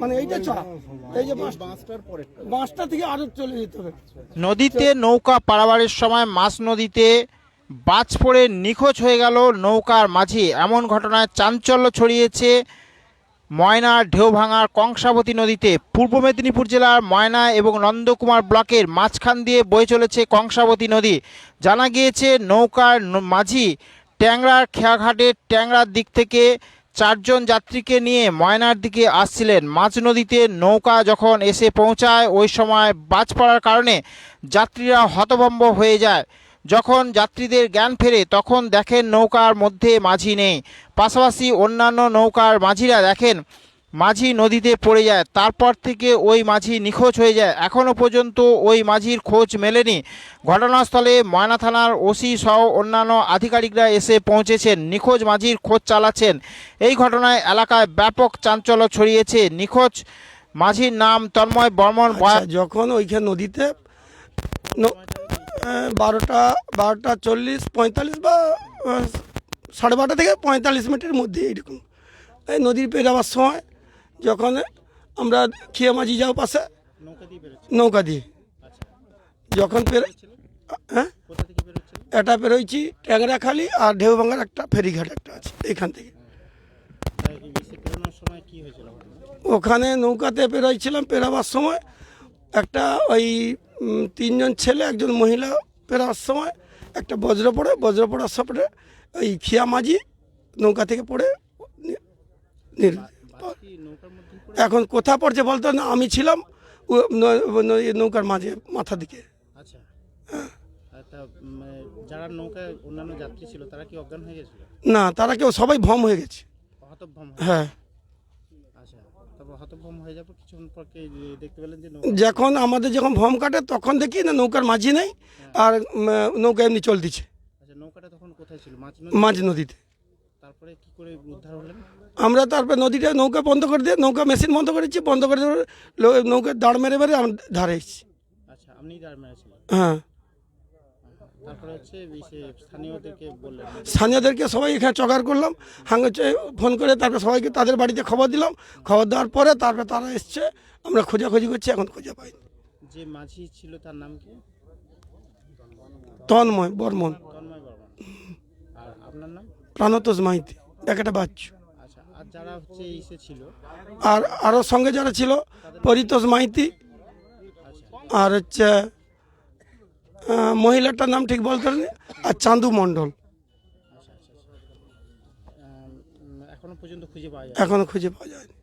মানে এইটা এই যে থেকে আরও চলে যেতে হবে। নদীতে নৌকা পারাবারের সময় মাছ নদীতে বাজ পড়ে নিখোঁজ হয়ে গেল নৌকার মাঝি। এমন ঘটনায় চাঞ্চল্য ছড়িয়েছে ময়নার ঢেউভাঙার কংসাবতী নদীতে। পূর্ব মেদিনীপুর জেলার ময়না এবং নন্দকুমার ব্লকের মাঝখান দিয়ে বয়ে চলেছে কংসাবতী নদী। জানা গিয়েছে, নৌকার মাঝি ট্যাংরার খেয়াঘাটের ট্যাংরার দিক থেকে চারজন যাত্রীকে নিয়ে ময়নার দিকে আসছিলেন। মাঝ নদীতে নৌকা যখন এসে পৌঁছায়, ওই সময় বাজ পড়ার কারণে যাত্রীরা হতভম্ব হয়ে যায়। যখন যাত্রীদের জ্ঞান ফেরে, তখন দেখেন নৌকার মধ্যে মাঝি নেই। পাশাপাশি অন্যান্য নৌকার মাঝিরা দেখেন মাঝি নদীতে পড়ে যায়। তারপর থেকে ওই মাঝি নিখোঁজ হয়ে যায়। এখনও পর্যন্ত ওই মাঝির খোঁজ মেলেনি। ঘটনাস্থলে ময়না থানার ওসি সহ অন্যান্য আধিকারিকরা এসে পৌঁছেছেন। নিখোঁজ মাঝির খোঁজ চালাচ্ছেন। এই ঘটনায় এলাকায় ব্যাপক চাঞ্চল্য ছড়িয়েছে। নিখোঁজ মাঝির নাম তন্ময় বর্মন আচ্ছা, যখন ওইখানে নদীতে বারোটা বারোটা চল্লিশ পঁয়তাল্লিশ বা সাড়ে বারোটা থেকে পঁয়তাল্লিশ মিনিটের মধ্যে এইরকম এই নদীর পেরাবার সময়। যখন আমরা খেয়ে মাঝি যাও পাশে নৌকা দিয়ে যখন পেরে হ্যাঁ? এটা পেরোইছি ট্যাংরাখালি আর ঢেউভাঙ্গার একটা ফেরিঘাট একটা আছে এখান থেকে। ওখানে নৌকাতে পেরোইছিলাম পেরাবার সময় একটা ওই তিনজন ছেলে একজন মহিলা পেরাবার সময় একটা বজ্র পড়ে বজ্র পড়ার সাপড়ে ওই খিয়া মাঝি নৌকা থেকে পড়ে নির- এখন কোথা পড়ছে বলতো? না আমি ছিলাম নৌকার মাঝে মাথা দিকে। আচ্ছা। যারা নৌকায় অন্যান্য যাত্রী ছিল তারা কি অজ্ঞান হয়ে গেছিল? না তারা কেউ সবাই ভম হয়ে গেছে। হ্যাঁ আচ্ছা হয়ে যখন আমাদের যখন ভম কাটে তখন দেখি না নৌকার মাঝি নেই আর নৌকা এমনি আচ্ছা কোথায় ছিল? মাঝ মাঝ নদীতে। তারপরে কি করে উদ্ধার হলেন? আমরা তারপরে নদীটা নৌকা বন্ধ করে দিয়ে নৌকা মেশিন বন্ধ করেছি বন্ধ করে দিয়ে নৌকা দাঁড় মেরে মেরে আমরা ধারে এসেছি। আচ্ছা হ্যাঁ। স্থানীয়দেরকে সবাই এখানে চকার করলাম হাঙ্গে ফোন করে তারপরে সবাইকে তাদের বাড়িতে খবর দিলাম খবর দেওয়ার পরে তারপরে তারা এসছে আমরা খোঁজাখুঁজি করছি এখন খুঁজে পাইনি। যে মাঝি ছিল তার নাম কি? তন্ময় বর্মন। আপনার নাম? প্রাণতোষ মাইতি একটা বাচ্চু। যারা হচ্ছে ইসে ছিল। আর আরও সঙ্গে যারা ছিল পরিতোষ মাইতি আর হচ্ছে মহিলাটার নাম ঠিক বলতে পারেন আর চাঁদু মণ্ডল। আচ্ছা আচ্ছা আচ্ছা। এখনও পর্যন্ত খুঁজে পাওয়া যায় এখনও খুঁজে পাওয়া যায়নি।